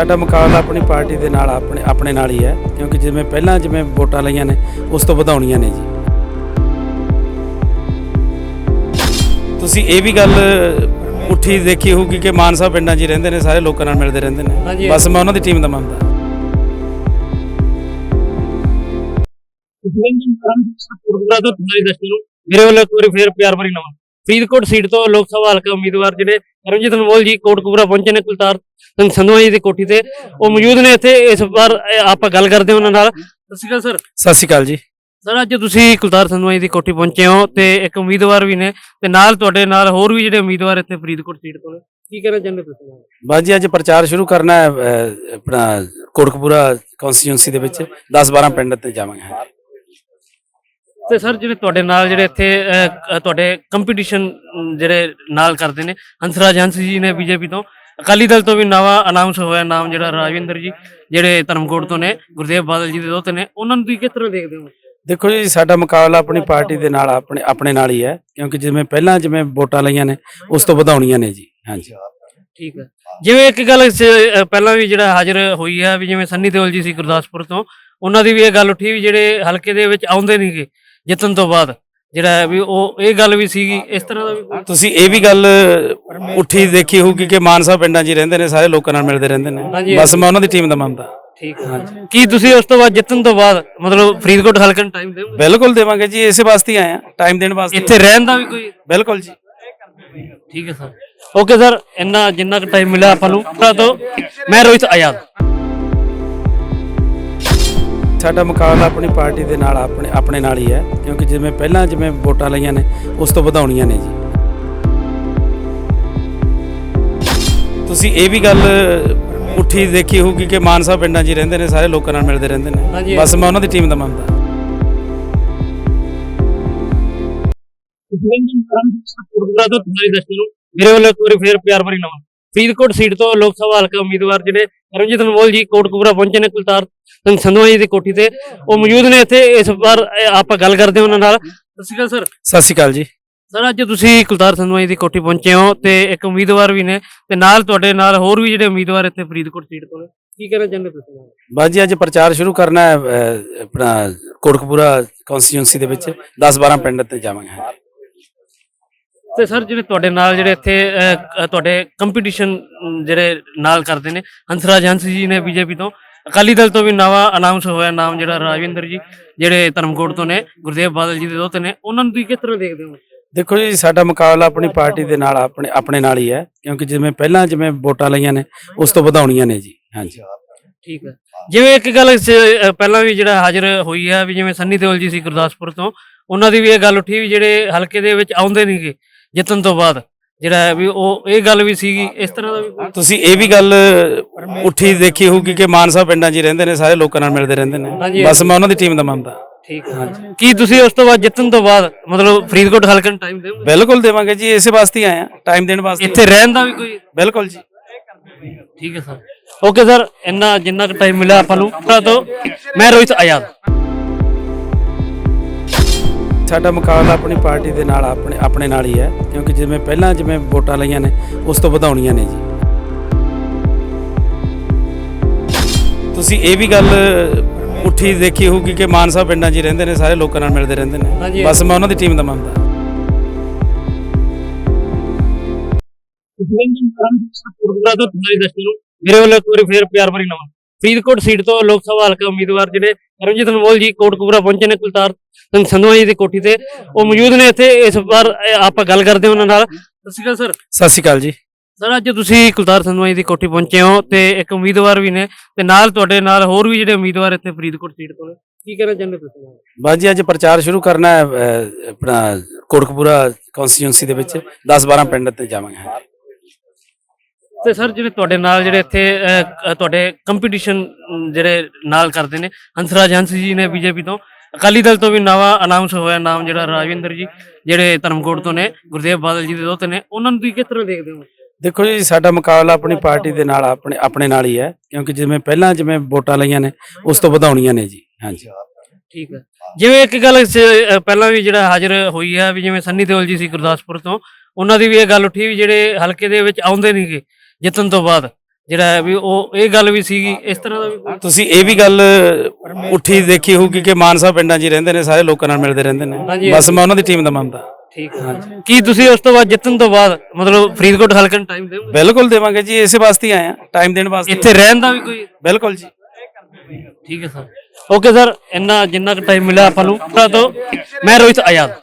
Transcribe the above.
ਸਾਡਾ ਮੁਕਾਬਲਾ ਆਪਣੀ ਪਾਰਟੀ ਦੇ ਨਾਲ ਆਪਣੇ ਆਪਣੇ ਨਾਲ ਹੀ ਹੈ ਕਿਉਂਕਿ ਜਿਵੇਂ ਪਹਿਲਾਂ ਜਿਵੇਂ ਵੋਟਾਂ ਲਈਆਂ ਨੇ ਉਸ ਤੋਂ ਵਧਾਉਣੀਆਂ ਨੇ ਜੀ ਤੁਸੀਂ ਇਹ ਵੀ ਗੱਲ ਉੱਠੀ ਦੇਖੀ ਹੋਊਗੀ ਕਿ ਮਾਨਸਾ ਪਿੰਡਾਂ 'ਚ ਹੀ ਰਹਿੰਦੇ ਨੇ ਸਾਰੇ ਲੋਕਾਂ ਨਾਲ ਮਿਲਦੇ ਰਹਿੰਦੇ ਨੇ। ਬਸ ਮੈਂ ਉਹਨਾਂ ਦੀ ਟੀਮ ਦਾ ਮੰਨਦਾ ਮੇਰੇ ਵੱਲੋਂ ਇੱਕ ਵਾਰੀ ਫੇਰ ਪਿਆਰ ਭਰੀ ਨਮਨ ਫਰੀਦਕੋਟ ਸੀਟ ਤੋਂ ਲੋਕ ਸਭਾ ਹਲਕਾ ਉਮੀਦਵਾਰ ਜਿਹੜੇ ਕਰਮਜੀਤ ਅਨਮੋਲ ਜੀ ਕੋਟਕਪੂਰਾ ਪਹੁੰਚੇ ਨੇ ਕੁਲਤਾਰ ਸਿੰਘ ਸੰਧਵਾ ਜੀ ਦੀ ਕੋਠੀ ਤੇ। ਉਹ ਮੌਜੂਦ ਨੇ ਇੱਥੇ ਇਸ ਵਾਰ ਆਪਾਂ ਗੱਲ ਕਰਦੇ ਹਾਂ ਉਹਨਾਂ ਨਾਲ। ਸਤਿ ਸ਼੍ਰੀ ਅਕਾਲ ਸਰ। ਸਤਿ ਸ਼੍ਰੀ ਅਕਾਲ ਜੀ। ਸਰ ਅੱਜ ਤੁਸੀਂ ਕੁਲਤਾਰ ਸੰਧਵਾ ਜੀ ਦੀ ਕੋਠੀ ਪਹੁੰਚੇ ਹੋ ਤੇ ਇੱਕ ਉਮੀਦਵਾਰ ਵੀ ਨੇ ਤੇ ਨਾਲ ਤੁਹਾਡੇ ਨਾਲ ਹੋਰ ਵੀ ਜਿਹੜੇ ਉਮੀਦਵਾਰ ਇੱਥੇ ਫਰੀਦਕੋਟ ਸੀਟ ਤੋਂ ਨੇ। ਕੀ ਕਹਿਣਾ ਚਾਹੁੰਦੇ ਤੁਸੀਂ? ਬਸ ਜੀ ਅੱਜ ਪ੍ਰਚਾਰ ਸ਼ੁਰੂ ਕਰਨਾ ਹੈ ਆਪਣਾ ਕੋਟਕਪੂਰਾ ਕਨਸਟੀਟਿਊਂਸੀ ਦੇ ਵਿੱਚ। 10-12 ਪਿੰਡ ਤੇ ਜਾਵਾਂਗੇ। ਤੇ ਸਰ ਜਿਹੜੇ ਤੁਹਾਡੇ ਨਾਲ ਜਿਹੜੇ ਇੱਥੇ ਅਹ, ਤੁਹਾਡੇ ਕੰਪੀਟੀਸ਼ਨ ਜਿਹੜੇ ਨਾਲ ਕਰਦੇ ਨੇ ਹੰਸਰਾਜ ਹੰਸ ਜੀ ਨੇ ਬੀਜੇਪੀ ਤੋਂ। ਅਕਾਲੀ ਦਲ ਤੋਂ ਵੀ ਨਵਾਂ ਅਨਾਉਂਸ ਹੋਇਆ ਨਾਮ ਜਿਹੜਾ ਰਾਜਵਿੰਦਰ ਜੀ ਜਿਹੜੇ ਧਰਮਕੋਟ ਤੋਂ ਨੇ ਗੁਰਦੇਵ ਬਾਦਲ ਜੀ ਦੇ ਦੋਤੇ ਨੇ ਉਹਨਾਂ ਨੂੰ ਤੁਸੀਂ ਕਿਸ ਤਰ੍ਹਾਂ ਦੇਖਦੇ ਹੋ? ਦੇਖੋ ਜੀ ਸਾਡਾ ਮੁਕਾਬਲਾ ਆਪਣੀ ਪਾਰਟੀ ਦੇ ਨਾਲ ਆਪਣੇ ਆਪਣੇ ਨਾਲ ਹੀ ਹੈ ਕਿਉਂਕਿ ਜਿਵੇਂ ਪਹਿਲਾਂ ਜਿਵੇਂ ਵੋਟਾਂ ਲਈਆਂ ਨੇ ਉਸ ਤੋਂ ਵਧਾਉਣੀਆਂ ਨੇ ਜੀ ਹਾਂਜੀ। ਠੀਕ ਹੈ। ਜਿਵੇਂ ਇੱਕ ਗੱਲ ਅਹ, ਪਹਿਲਾਂ ਵੀ ਜਿਹੜਾ ਹਾਜ਼ਰ ਹੋਈ ਹੈ ਵੀ ਜਿਵੇਂ ਸੰਨੀ ਦਿਓਲ ਜੀ ਸੀ ਗੁਰਦਾਸਪੁਰ ਤੋਂ ਉਹਨਾਂ ਦੀ ਵੀ ਇਹ ਗੱਲ ਉੱਠੀ ਵੀ ਜਿਹੜੇ ਹਲਕੇ ਦੇ ਵਿੱਚ ਆਉਂਦੇ ਨਹੀਂਗੇ ਜਿੱਤਣ ਤੋਂ ਬਾਅਦ ਜਿਹੜਾ ਹੈ ਵੀ ਉਹ ਇਹ ਗੱਲ ਵੀ ਸੀਗੀ ਇਸ ਤਰ੍ਹਾਂ ਦਾ ਵੀ ਤੁਸੀਂ ਇਹ ਵੀ ਗੱਲ ਉੱਠੀ ਦੇਖੀ ਹੋਊਗੀ ਕਿ ਮਾਨਸਾ ਪਿੰਡਾਂ 'ਚ ਹੀ ਰਹਿੰਦੇ ਨੇ ਸਾਰੇ ਲੋਕਾਂ ਨਾਲ ਮਿਲਦੇ ਰਹਿੰਦੇ ਨੇ। ਬਸ ਮੈਂ ਉਹਨਾਂ ਦੀ ਟੀਮ ਦਾ ਮੰਨਦਾ। ਠੀਕ ਹੈ। ਕੀ ਤੁਸੀਂ ਉਸ ਤੋਂ ਬਾਅਦ ਜਿੱਤਣ ਤੋਂ ਬਾਅਦ ਮਤਲਬ ਫਰੀਦਕੋਟ ਹਲਕੇ ਨੂੰ ਟਾਈਮ ਦਿਓਗੇ ਬਿਲਕੁਲ ਦੇਵਾਂਗੇ ਜੀ ਇਸੇ ਵਾਸਤੇ ਆਏ ਆ ਟਾਈਮ ਦੇਣ ਵਾਸਤੇ। ਇੱਥੇ ਰਹਿਣ ਦਾ ਵੀ ਕੋਈ ਬਿਲਕੁਲ ਜੀ। ਠੀਕ ਹੈ ਸਰ। ਓਕੇ ਸਰ ਇੰਨਾ ਜਿੰਨਾ ਕੁ ਟਾਈਮ ਮਿਲਿਆ ਆਪਾਂ ਨੂੰ ਤਾਂ ਤੋਂ ਮੈਂ ਰੋਹਿਤ ਆਜ਼ਾਦ। ਸਾਡਾ ਮੁਕਾਬਲਾ ਆਪਣੀ ਪਾਰਟੀ ਦੇ ਨਾਲ ਆਪਣੇ ਆਪਣੇ ਨਾਲ ਹੀ ਹੈ ਕਿਉਂਕਿ ਜਿਵੇਂ ਪਹਿਲਾਂ ਜਿਵੇਂ ਵੋਟਾਂ ਲਈਆਂ ਨੇ ਉਸ ਤੋਂ ਵਧਾਉਣੀਆਂ ਨੇ ਜੀ। ਤੁਸੀਂ ਇਹ ਵੀ ਗੱਲ ਉੱਠੀ ਦੇਖੀ ਹੋਊਗੀ ਕਿ ਮਾਨਸਾ ਪਿੰਡਾਂ 'ਚ ਹੀ ਰਹਿੰਦੇ ਨੇ ਸਾਰੇ ਲੋਕਾਂ ਨਾਲ ਮਿਲਦੇ ਰਹਿੰਦੇ। ਨੇ। ਬਸ ਮੈਂ ਉਹਨਾਂ ਦੀ ਟੀਮ ਦਾ ਮੰਨਦਾ ਮੇਰੇ ਵੱਲੋਂ ਇੱਕ ਵਾਰੀ ਫੇਰ ਪਿਆਰ ਭਰੀ ਨਮਨ। ਫਰੀਦਕੋਟ ਸੀਟ ਤੋਂ ਲੋਕ ਸਭਾ ਹਲਕਾ ਉਮੀਦਵਾਰ ਜਿਹੜੇ ਕਰਮਜੀਤ ਅਨਮੋਲ ਜੀ ਕੋਟਕਪੂਰਾ ਪਹੁੰਚੇ ਨੇ ਕੁਲਤਾਰ ਸਿੰਘ ਸੰਧਵਾ ਜੀ ਦੀ ਕੋਠੀ ਤੇ। ਉਹ ਮੌਜੂਦ ਨੇ ਇੱਥੇ। ਇਸ ਵਾਰ ਆਪਾਂ ਗੱਲ ਕਰਦੇ ਹਾਂ ਉਹਨਾਂ ਨਾਲ। ਸਤਿ ਸ਼੍ਰੀ ਅਕਾਲ ਸਰ। ਸਤਿ ਸ਼੍ਰੀ ਅਕਾਲ ਜੀ। ਸਰ ਅੱਜ ਤੁਸੀਂ ਕੁਲਤਾਰ ਸੰਧਵਾ ਜੀ ਦੀ ਕੋਠੀ ਪਹੁੰਚੇ ਹੋ ਤੇ ਇੱਕ ਉਮੀਦਵਾਰ ਵੀ ਨੇ ਤੇ ਨਾਲ ਤੁਹਾਡੇ ਨਾਲ ਹੋਰ ਵੀ ਜਿਹੜੇ ਉਮੀਦਵਾਰ ਇੱਥੇ ਫਰੀਦਕੋਟ ਸੀਟ ਤੋਂ ਨੇ। ਕੀ ਕਹਿਣਾ ਚਾਹੁੰਦੇ ਤੁਸੀਂ? ਬਸ ਜੀ ਅੱਜ ਪ੍ਰਚਾਰ ਸ਼ੁਰੂ ਕਰਨਾ ਹੈ ਆਪਣਾ ਕੋਟਕਪੂਰਾ ਕਨਸਟੀਟਿਊਂਸੀ ਦੇ ਵਿੱਚ। 10-12 ਪਿੰਡ ਤੇ ਜਾਵਾਂਗੇ। ਤੇ ਸਰ ਜਿਹੜੇ ਤੁਹਾਡੇ ਨਾਲ ਜਿਹੜੇ ਇੱਥੇ ਅਹ, ਤੁਹਾਡੇ ਕੰਪੀਟੀਸ਼ਨ ਜਿਹੜੇ ਨਾਲ ਕਰਦੇ ਨੇ ਹੰਸਰਾਜ ਹੰਸ ਜੀ ਨੇ ਬੀਜੇਪੀ ਤੋਂ ਅਕਾਲੀ ਦਲ ਤੋਂ ਵੀ ਨਵਾਂ ਅਨਾਉਂਸ ਹੋਇਆ ਨਾਮ ਜਿਹੜਾ ਰਾਜਵਿੰਦਰ ਜੀ ਜਿਹੜੇ ਧਰਮਕੋਟ ਤੋਂ ਨੇ ਗੁਰਦੇਵ ਬਾਦਲ ਜੀ ਦੇ ਦੋਤੇ ਨੇ ਉਹਨਾਂ ਨੂੰ ਤੁਸੀਂ ਕਿਸ ਤਰ੍ਹਾਂ ਦੇਖਦੇ ਹੋ? ਦੇਖੋ ਜੀ ਸਾਡਾ ਮੁਕਾਬਲਾ ਆਪਣੀ ਪਾਰਟੀ ਦੇ ਨਾਲ ਆਪਣੇ ਆਪਣੇ ਨਾਲ ਹੀ ਹੈ ਕਿਉਂਕਿ ਜਿਵੇਂ ਪਹਿਲਾਂ ਜਿਵੇਂ ਵੋਟਾਂ ਲਈਆਂ ਨੇ ਉਸ ਤੋਂ ਵਧਾਉਣੀਆਂ ਨੇ ਜੀ ਹਾਂਜੀ। ਠੀਕ ਹੈ। ਜਿਵੇਂ ਇੱਕ ਗੱਲ ਅਹ, ਪਹਿਲਾਂ ਵੀ ਜਿਹੜਾ ਹਾਜ਼ਰ ਹੋਈ ਹੈ ਵੀ ਜਿਵੇਂ ਸੰਨੀ ਦਿਓਲ ਜੀ ਸੀ ਗੁਰਦਾਸਪੁਰ ਤੋਂ ਉਹਨਾਂ ਦੀ ਵੀ ਇਹ ਗੱਲ ਉੱਠੀ ਵੀ ਜਿਹੜੇ ਹਲਕੇ ਦੇ ਵਿੱਚ ਆਉਂਦੇ ਨਹੀਂਗੇ ਜਿੱਤਣ ਤੋਂ ਬਾਅਦ। ਜਿਹੜਾ ਹੈ ਵੀ ਉਹ ਇਹ ਗੱਲ ਵੀ ਸੀਗੀ ਇਸ ਤਰ੍ਹਾਂ ਦਾ ਵੀ ਕੋਈ- ਤੁਸੀਂ ਇਹ ਵੀ ਗੱਲ ਉੱਠੀ ਦੇਖੀ ਹੋਊਗੀ ਕਿ ਮਾਨਸਾ ਪਿੰਡਾਂ 'ਚ ਹੀ ਰਹਿੰਦੇ ਨੇ ਸਾਰੇ ਲੋਕਾਂ ਨਾਲ ਮਿਲਦੇ ਰਹਿੰਦੇ ਹਾਂਜੀ, ਨੇ ਬਸ ਮੈਂ ਉਹਨਾਂ ਦੀ ਟੀਮ ਦਾ ਮੰਨਦਾ। ਠੀਕ ਹੈ। ਕੀ ਤੁਸੀਂ ਉਸ ਤੋਂ ਬਾਅਦ ਜਿੱਤਣ ਤੋਂ ਬਾਅਦ ਮਤਲਬ ਫਰੀਦਕੋਟ ਹਲਕੇ ਨੂੰ ਟਾਈਮ ਦਿਓਗੇ ਬਿਲਕੁਲ ਦੇਵਾਂਗੇ ਜੀ ਇਸੇ ਵਾਸਤੇ ਹੀ ਆਏ ਆ ਟਾਈਮ ਦੇਣ ਵਾਸਤੇ। ਇੱਥੇ ਰਹਿਣ ਦਾ ਵੀ ਕੋਈ ਬਿਲਕੁਲ ਜੀ। ਠੀਕ ਹੈ ਸਰ। ਓਕੇ ਸਰ ਇੰਨਾ ਜਿੰਨਾ ਕੁ ਟਾਈਮ ਮਿਲਿਆ ਆਪਾਂ ਨੂੰ ਤਾਂ ਤੋਂ ਮੈਂ ਰੋਹਿਤ ਆਜ਼ਾਦ। ਸਾਡਾ ਮੁਕਾਬਲਾ ਆਪਣੀ ਪਾਰਟੀ ਦੇ ਨਾਲ ਆਪਣੇ ਆਪਣੇ ਨਾਲ ਹੀ ਹੈ ਕਿਉਂਕਿ ਜਿਵੇਂ ਪਹਿਲਾਂ ਜਿਵੇਂ ਵੋਟਾਂ ਲਈਆਂ ਨੇ ਉਸ ਤੋਂ ਵਧਾਉਣੀਆਂ ਨੇ ਜੀ। ਤੁਸੀਂ ਇਹ ਵੀ ਗੱਲ ਉੱਠੀ ਦੇਖੀ ਹੋਊਗੀ ਕਿ ਮਾਨਸਾ ਪਿੰਡਾਂ 'ਚ ਹੀ ਰਹਿੰਦੇ ਨੇ ਸਾਰੇ ਲੋਕਾਂ ਨਾਲ ਮਿਲਦੇ ਰਹਿੰਦੇ। ਨੇ। ਬਸ ਮੈਂ ਉਹਨਾਂ ਦੀ ਟੀਮ ਦਾ ਮੰਨਦਾ। ਮੇਰੇ ਵੱਲੋਂ ਇੱਕ ਵਾਰੀ ਫੇਰ ਪਿਆਰ ਭਰੀ ਨਮਨ। ਫਰੀਦਕੋਟ ਸੀਟ ਤੋਂ ਲੋਕ ਸਭਾ ਹਲਕਾ ਉਮੀਦਵਾਰ ਜਿਹੜੇ ਕਰਮਜੀਤ ਅਨਮੋਲ ਜੀ ਕੋਟਕਪੂਰਾ ਪਹੁੰਚੇ ਨੇ ਕੁਲਤਾਰ ਸਿੰਘ ਸੰਧਵਾ ਜੀ ਦੀ ਕੋਠੀ ਤੇ। ਉਹ ਮੌਜੂਦ ਨੇ ਇੱਥੇ। ਇਸ ਵਾਰ ਆਪਾਂ ਗੱਲ ਕਰਦੇ ਹਾਂ ਉਹਨਾਂ ਨਾਲ। ਸਤਿ ਸ਼੍ਰੀ ਅਕਾਲ ਸਰ। ਸਤਿ ਸ਼੍ਰੀ ਅਕਾਲ ਜੀ। ਸਰ ਅੱਜ ਤੁਸੀਂ ਕੁਲਤਾਰ ਸੰਧਵਾ ਜੀ ਦੀ ਕੋਠੀ ਪਹੁੰਚੇ ਹੋ ਤੇ ਇੱਕ ਉਮੀਦਵਾਰ ਵੀ ਨੇ ਤੇ ਨਾਲ ਤੁਹਾਡੇ ਨਾਲ ਹੋਰ ਵੀ ਜਿਹੜੇ ਉਮੀਦਵਾਰ ਇੱਥੇ ਫਰੀਦਕੋਟ ਸੀਟ ਤੋਂ ਨੇ। ਕੀ ਕਹਿਣਾ ਚਾਹੁੰਦੇ ਤੁਸੀਂ? ਬਸ ਜੀ ਅੱਜ ਪ੍ਰਚਾਰ ਸ਼ੁਰੂ ਕਰਨਾ ਹੈ ਆਪਣਾ ਕੋਟਕਪੂਰਾ ਕਨਸਟੀਟਿਊਂਸੀ ਦੇ ਵਿੱਚ। 10-12 ਪਿੰਡ ਤੇ ਜਾਵਾਂਗੇ। ਤੇ ਸਰ ਜਿਹੜੇ ਤੁਹਾਡੇ ਨਾਲ ਜਿਹੜੇ ਇੱਥੇ ਅਹ, ਤੁਹਾਡੇ ਕੰਪੀਟੀਸ਼ਨ ਜਿਹੜੇ ਨਾਲ ਕਰਦੇ ਨੇ ਹੰਸਰਾਜ ਹੰਸ ਜੀ ਨੇ ਬੀਜੇਪੀ ਤੋਂ। ਅਕਾਲੀ ਦਲ ਤੋਂ ਵੀ ਨਵਾਂ ਅਨਾਉਂਸ ਹੋਇਆ ਨਾਮ ਜਿਹੜਾ ਰਾਜਵਿੰਦਰ ਜੀ ਜਿਹੜੇ ਧਰਮਕੋਟ ਤੋਂ ਨੇ ਗੁਰਦੇਵ ਬਾਦਲ ਜੀ ਦੇ ਦੋਤੇ ਨੇ। ਉਹਨਾਂ ਨੂੰ ਤੁਸੀਂ ਕਿਸ ਤਰ੍ਹਾਂ ਦੇਖਦੇ ਹੋ? ਦੇਖੋ ਜੀ ਸਾਡਾ ਮੁਕਾਬਲਾ ਆਪਣੀ ਪਾਰਟੀ ਦੇ ਨਾਲ ਆਪਣੇ ਆਪਣੇ ਨਾਲ ਹੀ ਹੈ ਕਿਉਂਕਿ ਜਿਵੇਂ ਪਹਿਲਾਂ ਜਿਵੇਂ ਵੋਟਾਂ ਲਈਆਂ ਨੇ ਉਸ ਤੋਂ ਵਧਾਉਣੀਆਂ ਨੇ ਜੀ। ਹਾਂਜੀ। ਠੀਕ ਹੈ। ਜਿਵੇਂ ਇੱਕ ਗੱਲ ਸ- ਪਹਿਲਾਂ ਵੀ ਜਿਹੜਾ ਹਾਜ਼ਰ ਹੋਈ ਹੈ ਵੀ ਜਿਵੇਂ ਸੰਨੀ ਦਿਓਲ ਜੀ ਸੀ ਗੁਰਦਾਸਪੁਰ ਤੋਂ ਉਹਨਾਂ ਦੀ ਵੀ ਇਹ ਗੱਲ ਉੱਠੀ ਵੀ ਜਿਹੜੇ ਹਲਕੇ ਦੇ ਵਿੱਚ ਆਉਂਦੇ ਨਹੀਂਗੇ ਜਿੱਤਣ ਤੋਂ ਬਾਅਦ। ਜਿਹੜਾ ਹੈ ਵੀ ਉਹ ਇਹ ਗੱਲ ਵੀ ਸੀਗੀ ਇਸ ਤਰ੍ਹਾਂ ਦਾ ਵੀ ਕੋਈ ਤੁਸੀਂ ਇਹ ਵੀ ਗੱਲ ਉੱਠੀ ਦੇਖੀ ਹੋਊਗੀ ਕਿ ਮਾਨਸਾ ਪਿੰਡਾਂ 'ਚ ਹੀ ਰਹਿੰਦੇ ਨੇ ਸਾਰੇ ਲੋਕਾਂ ਨਾਲ ਮਿਲਦੇ ਰਹਿੰਦੇ ਨੇ। ਬਸ ਮੈਂ ਉਹਨਾਂ ਦੀ ਟੀਮ ਦਾ ਮੰਨਦਾ ਠੀਕ ਹੈ। ਕੀ ਤੁਸੀਂ ਉਸ ਤੋਂ ਬਾਅਦ ਜਿੱਤਣ ਤੋਂ ਬਾਅਦ ਮਤਲਬ ਫਰੀਦਕੋਟ ਹਲਕੇ ਨੂੰ ਟਾਈਮ ਦਿਓਗੇ ਬਿਲਕੁਲ ਦੇਵਾਂਗੇ ਜੀ ਇਸੇ ਵਾਸਤੇ ਹੀ ਆਏ ਆ ਟਾਈਮ ਦੇਣ ਵਾਸਤੇ। ਇੱਥੇ ਰਹਿਣ ਦਾ ਵੀ ਕੋਈ ਬਿਲਕੁਲ ਜੀ। ਠੀਕ ਹੈ ਸਰ। ਓਕੇ ਸਰ ਇੰਨਾ ਜਿੰਨਾ ਕੁ ਟਾਈਮ ਮਿਲਿਆ ਆਪਾਂ ਨੂੰ ਤਾਂ ਤੋਂ ਮੈਂ ਰੋਹਿਤ ਆਜ਼ਾਦ।